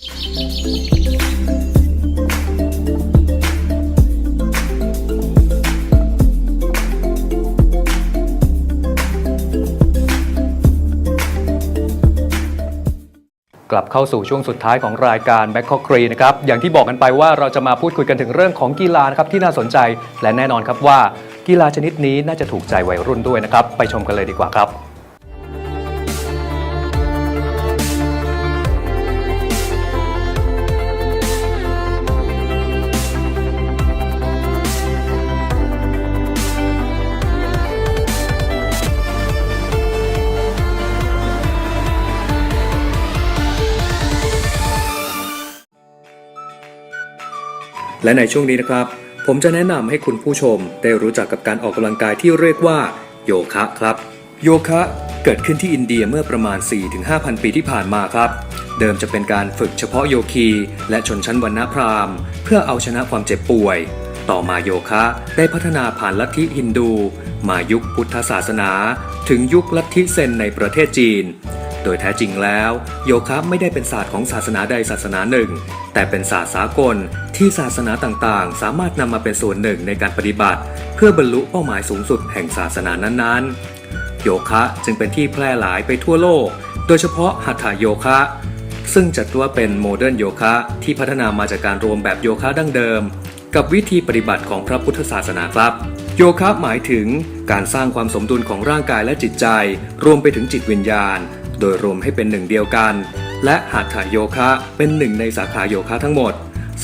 กลับเข้าสู่ช่วงสุดท้ายของรายการ b a c k ค c ครีนะครับอย่างที่บอกกันไปว่าเราจะมาพูดคุยกันถึงเรื่องของกีฬานะครับที่น่าสนใจและแน่นอนครับว่า กีฬาชนิดนี้น่าจะถูกใจวัยรุ่นด้วยนะครับ ไปชมกันเลยดีกว่าครับ และในช่วงนี้นะครับ ผมจะแนะนำให้คุณผู้ชมได้รู้จักกับการออกกำลังกายที่เรียกว่าโยคะครับ โยคะเกิดขึ้นที่อินเดียเมื่อประมาณ 4-5,000 ปีที่ผ่านมาครับ เดิมจะเป็นการฝึกเฉพาะโยคี และชนชั้นวรรณพราหมณ์ เพื่อเอาชนะความเจ็บป่วย ต่อมาโยคะได้พัฒนาผ่านลัทธิฮินดู มายุคพุทธศาสนา ถึงยุคลัทธิเซนในประเทศจีน โดยแท้จริงแล้ว โยคะไม่ได้เป็นศาสตร์ของศาสนาใดศาสนาหนึ่ง แต่เป็นศาสตร์สากลที่ศาสนาต่างๆ สามารถนำมาเป็นส่วนหนึ่งในการปฏิบัติ เพื่อบรรลุเป้าหมายสูงสุดแห่งศาสนานั้นๆ โยคะจึงเป็นที่แพร่หลายไปทั่วโลก โดยเฉพาะหัตถโยคะ ซึ่งจัดว่าเป็นโมเดิร์นโยคะที่พัฒนามาจากการรวมแบบโยคะดั้งเดิม กับวิธีปฏิบัติของพระพุทธศาสนาครับโยคะหมายถึงการสร้างความสมดุลของร่างกายและจิตใจ รวมไปถึงจิตวิญญาณ โดยรวมให้เป็นหนึ่งเดียวกัน และหัตถโยคะเป็นหนึ่งในสาขาโยคะทั้งหมด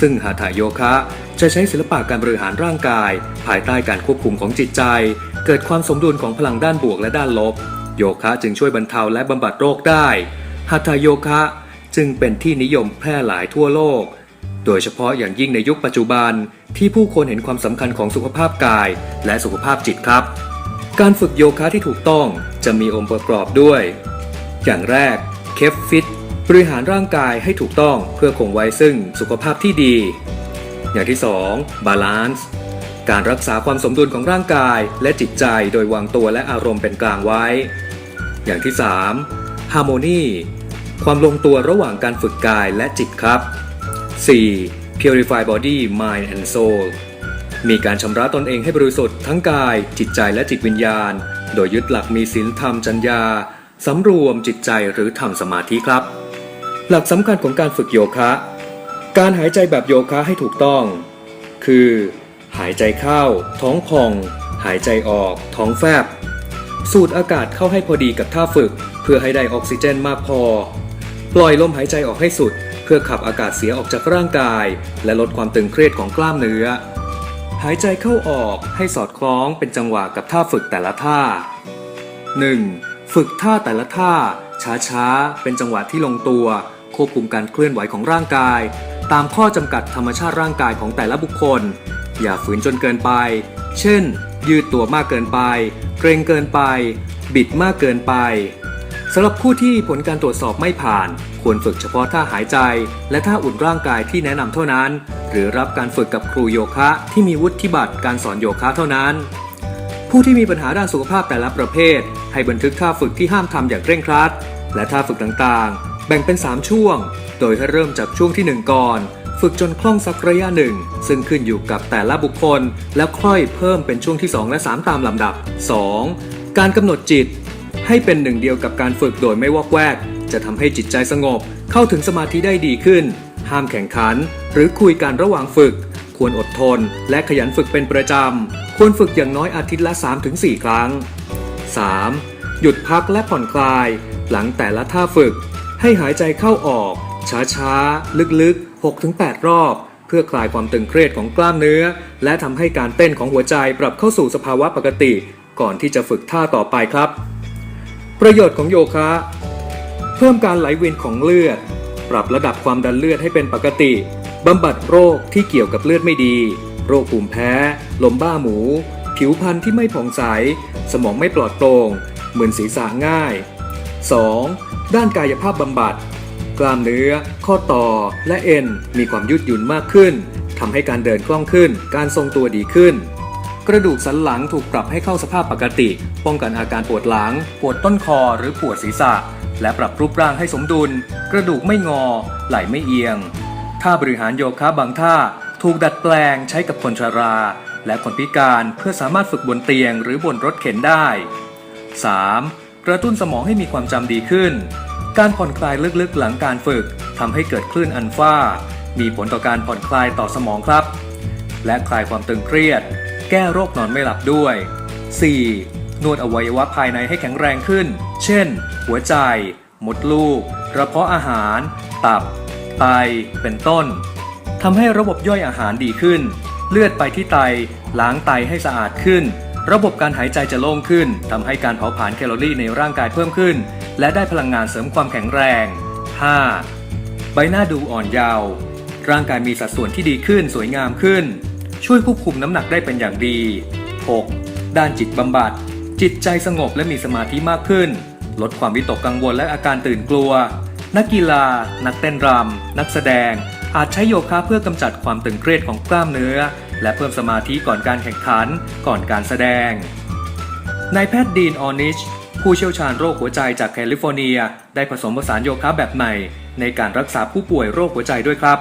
ซึ่งหัตถโยคะจะใช้ศิลปะการบริหารร่างกาย ภายใต้การควบคุมของจิตใจ เกิดความสมดุลของพลังด้านบวกและด้านลบ โยคะจึงช่วยบรรเทาและบำบัดโรคได้หัตถโยคะจึงเป็นที่นิยมแพร่หลายทั่วโลก โดยเฉพาะอย่างยิ่งในยุคปัจจุบันที่ผู้คนเห็นความสำคัญของสุขภาพกาย และสุขภาพจิตครับ การฝึกโยคะที่ถูกต้องจะมีองค์ประกอบด้วย อย่างแรกเคฟฟิตบริหารร่างกายให้ถูกต้องเพื่อคงไว้ซึ่งสุขภาพที่ดี อย่างที่ 2 บาลานซ์การรักษาความสมดุลของร่างกายและจิตใจโดยวางตัวและอารมณ์เป็นกลางไว้ อย่างที่3 Harmony ความลงตัวระหว่างการฝึกกายและจิตครับ 4. Purify Body Mind and Soul มีการชำระตนเองให้บริสุทธิ์ทั้งกาย จิตใจและจิตวิญญาณ โดยยึดหลักมีศีลธรรมจัญญา สำรวมจิตใจหรือทำสมาธิครับ หลักสำคัญของการฝึกโยคะ การหายใจแบบโยคะให้ถูกต้อง คือ หายใจเข้า ท้องพอง หายใจออก ท้องแฟบ สูดอากาศเข้าให้พอดีกับท่าฝึก เพื่อให้ได้ออกซิเจนมากพอ ปล่อยลมหายใจออกให้สุด เพื่อขับอากาศเสียออกจากร่างกาย และลดความตึงเครียดของกล้ามเนื้อ หายใจเข้าออกให้สอดคล้องเป็นจังหวะกับท่าฝึกแต่ละท่า 1. ฝึกท่าแต่ละท่า ช้าๆ เป็นจังหวะที่ลงตัว ควบคุมการเคลื่อนไหวของร่างกาย ตามข้อจำกัดธรรมชาติร่างกายของแต่ละบุคคล อย่าฝืนจนเกินไป เช่น ยืดตัวมากเกินไป เกรงเกินไป บิดมากเกินไปสำหรับผู้ที่ผลการตรวจสอบไม่ผ่าน ควรฝึกเฉพาะท่าหายใจ และท่าอุ่นร่างกายที่แนะนำเท่านั้น หรือรับการฝึกกับครูโยคะที่มีวุฒิบัตรการสอนโยคะเท่านั้น ผู้ที่มีปัญหาด้านสุขภาพแต่ละประเภท ให้บันทึกท่าฝึกที่ห้ามทำอย่างเคร่งครัด และท่าฝึกต่างๆ แบ่งเป็น 3 ช่วง โดยให้เริ่มจากช่วงที่ 1 ก่อน ฝึกจนคล่องสักระยะหนึ่ง ซึ่งขึ้นอยู่กับแต่ละบุคคล แล้วค่อยเพิ่มเป็นช่วงที่ 2 และ 3 ตามลำดับ 2. การกำหนดจิต ให้เป็นหนึ่งเดียวกับการฝึกโดยไม่วอกแวก จะทำให้จิตใจสงบ เข้าถึงสมาธิได้ดีขึ้น ห้ามแข่งขัน หรือคุยกันระหว่างฝึก ควรอดทน และขยันฝึกเป็นประจำควรฝึกอย่างน้อยอาทิตย์ละ 3-4 ครั้ง 3. หยุดพักและผ่อนคลายหลังแต่ละท่าฝึก ให้หายใจเข้าออก ช้าๆ ลึกๆ 6-8 รอบ เพื่อคลายความตึงเครียดของกล้ามเนื้อ และทำให้การเต้นของหัวใจปรับเข้าสู่สภาวะปกติ ก่อนที่จะฝึกท่าต่อไปครับ ประโยชน์ของโยคะ เพิ่มการไหลเวียนของเลือด ปรับระดับความดันเลือดให้เป็นปกติบำบัดโรคที่เกี่ยวกับเลือดไม่ดี โรคภูมิแพ้ ลมบ้าหมู ผิวพรรณที่ไม่ผ่องใส สมองไม่ปลอดโปร่งมึนศีรษะง่าย 2. ด้านกายภาพบำบัด กล้ามเนื้อ ข้อต่อ และเอ็นมีความยืดหยุ่นมากขึ้นทำให้การเดินคล่องขึ้น การทรงตัวดีขึ้น กระดูกสันหลังถูกปรับให้เข้าสภาพปกติ ป้องกันอาการปวดหลัง ปวดต้นคอหรือปวดศีรษะ และปรับรูปร่างให้สมดุล กระดูกไม่งอ ไหล่ไม่เอียง ท่าบริหารโยคะบางท่า ถูกดัดแปลงใช้กับคนชรา และคนพิการเพื่อสามารถฝึกบนเตียงหรือบนรถเข็นได้ 3. กระตุ้นสมองให้มีความจำดีขึ้น การผ่อนคลายลึกๆหลังการฝึกทำให้เกิดคลื่นอัลฟามีผลต่อการผ่อนคลายต่อสมองครับ และคลายความตึงเครียด แก้โรคนอนไม่หลับด้วย 4. นวดอวัยวะภายในให้แข็งแรงขึ้น เช่น หัวใจ มดลูก กระเพาะอาหาร ตับ ไต เป็นต้นทำให้ระบบย่อยอาหารดีขึ้น เลือดไปที่ไต ล้างไตให้สะอาดขึ้น ระบบการหายใจจะโล่งขึ้นทำให้การเผาผลาญแคลอรี่ในร่างกายเพิ่มขึ้น และได้พลังงานเสริมความแข็งแรง 5. ใบหน้าดูอ่อนเยาว์ร่างกายมีสัดส่วนที่ดีขึ้นสวยงามขึ้น ช่วยควบคุมน้ำหนักได้เป็นอย่างดี 6. ด้านจิตบำบัด จิตใจสงบและมีสมาธิมากขึ้น ลดความวิตกกังวลและอาการตื่นกลัว นักกีฬา นักเต้นรำนักแสดง อาจใช้โยคะเพื่อกำจัดความตึงเครียดของกล้ามเนื้อ และเพิ่มสมาธิก่อนการแข่งขัน ก่อนการแสดงนายแพทย์ดีนออนิชผู้เชี่ยวชาญโรคหัวใจจากแคลิฟอร์เนีย ได้ผสมผสานโยคะแบบใหม่ ในการรักษาผู้ป่วยโรคหัวใจด้วยครับ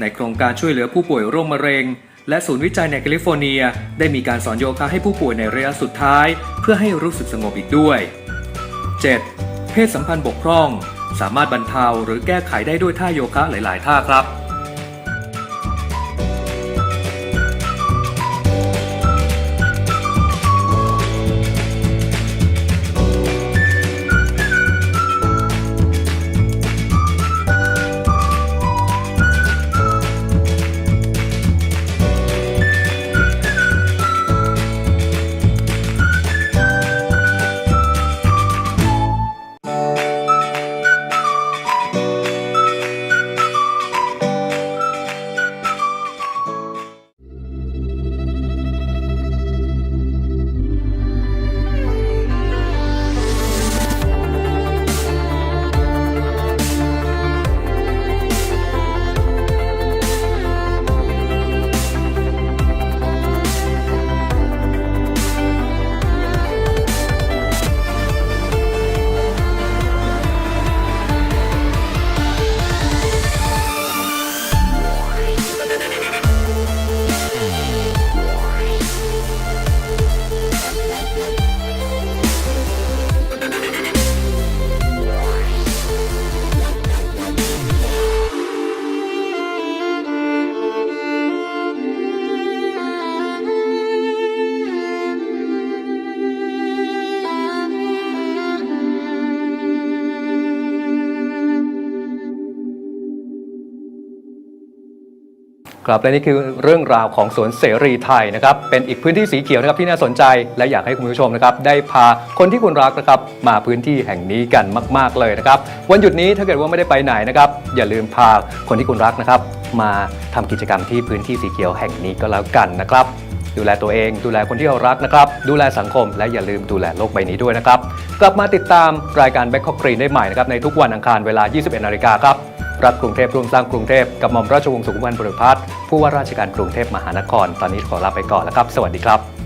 ในโครงการช่วยเหลือผู้ป่วยโรคมะเร็ง และศูนย์วิจัยในแคลิฟอร์เนีย ได้มีการสอนโยคะให้ผู้ป่วยในระยะสุดท้าย เพื่อให้รู้สึกสงบอีกด้วย 7. เพศสัมพันธ์บกพร่อง สามารถบรรเทาหรือแก้ไขได้ด้วยท่าโยคะหลาย ๆ ท่าครับ ครับและนี่คือเรื่องราวของสวนเสรีไทยนะครับเป็นอีกพื้นที่สีเขียวนะครับที่น่าสนใจ และอยากให้คุณผู้ชมนะครับได้พาคนที่คุณรักนะครับมาพื้นที่แห่งนี้กันมาก ๆเลยนะครับวันหยุดนี้ถ้าเกิดว่าไม่ได้ไปไหนนะครับอย่าลืมพาคนที่คุณรักนะครับมาทำกิจกรรมที่พื้นที่สีเขียวแห่งนี้ก็แล้วกันนะครับดูแลตัวเอง ดูแลคนที่เรารักนะครับ ดูแลสังคม และอย่าลืมดูแลโลกใบนี้ด้วยนะครับ กลับมาติดตามรายการ b บ a c k อกกรีนได้ใหม่นะครับในทุกวันอังคารเวลา 21นาฬิกาครับ รักกรุงเทพร่วมสร้างกรุงเทพกับหม่อมราชวงศ์สุขุมพันธ์บริพัฒน์ผู้ว่าราชการกรุงเทพมหานคร ตอนนี้ขอลาไปก่อนแล้วครับ สวัสดีครับ